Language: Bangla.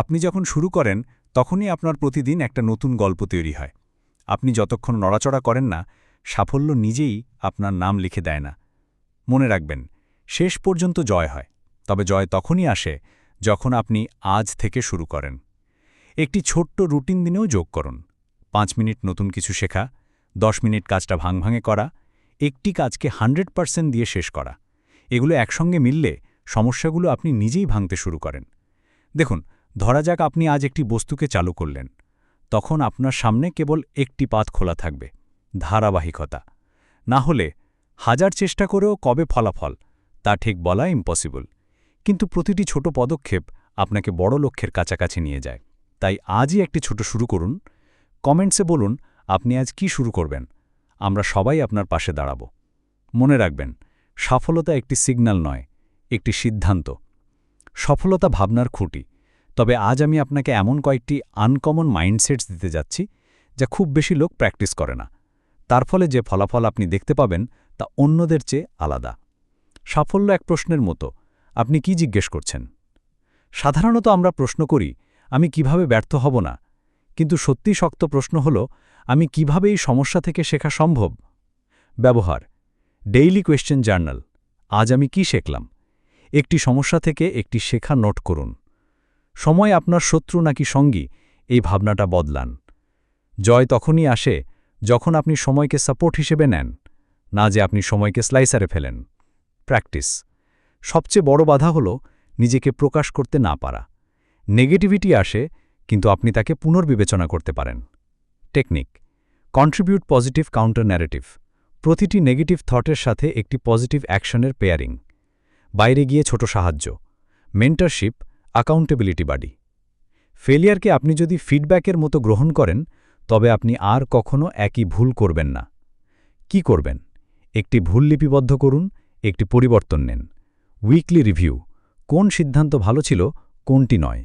আপনি যখন শুরু করেন, তখনই আপনার প্রতিদিন একটা নতুন গল্প তৈরি হয়। আপনি যতক্ষণ নড়াচড়া করেন না, সাফল্য নিজেই আপনার নাম লিখে দেয় না। মনে রাখবেন, শেষ পর্যন্ত জয় হয়, তবে জয় তখনই আসে যখন আপনি আজ থেকে শুরু করেন। একটি ছোট্ট রুটিন দিনেও যোগ করুন। পাঁচ মিনিট নতুন কিছু শেখা, দশ মিনিট কাজটা ভাঙ ভাঙে করা, একটি কাজকে হান্ড্রেড পার্সেন্ট দিয়ে শেষ করা। এগুলো একসঙ্গে মিললে সমস্যাগুলো আপনি নিজেই ভাঙতে শুরু করেন। দেখুন ধরা যাক আপনি আজ একটি বস্তুকে চালু করলেন। তখন আপনার সামনে কেবল একটি পাত খোলা থাকবে, ধারাবাহিকতা। না হলে হাজার চেষ্টা করেও কবে ফলাফল, তা ঠিক বলা ইম্পসিবল কিন্তু প্রতিটি ছোট পদক্ষেপ আপনাকে বড় লক্ষ্যের কাছাকাছি নিয়ে যায়। তাই আজই একটি ছোট শুরু করুন। কমেন্টসে বলুন, আপনি আজ কি শুরু করবেন? আমরা সবাই আপনার পাশে দাঁড়াব। মনে রাখবেন সফলতা একটি সিগন্যাল নয়, একটি সিদ্ধান্ত। সফলতা ভাবনার খুঁটি। তবে আজ আমি আপনাকে এমন কয়েকটি আনকমন মাইন্ডসেটস দিতে যাচ্ছি যা খুব বেশি লোক প্র্যাকটিস করে না। তার ফলে যে ফলাফল আপনি দেখতে পাবেন তা অন্যদের চেয়ে আলাদা। সাফল্য এক প্রশ্নের মতো, আপনি কি জিজ্ঞেস করছেন? সাধারণত আমরা প্রশ্ন করি, আমি কীভাবে ব্যর্থ হব না? কিন্তু সত্যি শক্ত প্রশ্ন হল, আমি কীভাবে এই সমস্যা থেকে শেখা সম্ভব? ব্যবহার ডেইলি কোয়েশ্চেন জার্নাল আজ আমি কি শিখলাম? একটি সমস্যা থেকে একটি শেখা নোট করুন। সময় আপনার শত্রু নাকি সঙ্গী? এই ভাবনাটা বদলান। জয় তখনই আসে যখন আপনি সময়কে সাপোর্ট হিসেবে নেন, না যে আপনি সময়কে স্লাইসারে ফেলেন। প্র্যাকটিস। সবচেয়ে বড় বাধা হল নিজেকে প্রকাশ করতে না পারা। নেগেটিভিটি আসে কিন্তু আপনি তাকে পুনর্বিবেচনা করতে পারেন। Technique. Contribute positive counter narrative. প্রতিটি নেগেটিভ থটের সাথে একটি পজিটিভ অ্যাকশনের পেয়ারিং। বাইরে গিয়ে ছোট সাহায্য। মেন্টারশিপ অ্যাকাউন্টেবিলিটি বাডি ফেলিয়ারকে আপনি যদি ফিডব্যাকের মতো গ্রহণ করেন, তবে আপনি আর কখনও একই ভুল করবেন না। কি করবেন? একটি ভুল লিপিবদ্ধ করুন, একটি পরিবর্তন নেন। উইকলি রিভিউ কোন সিদ্ধান্ত ভালো ছিল, কোনটি নয়।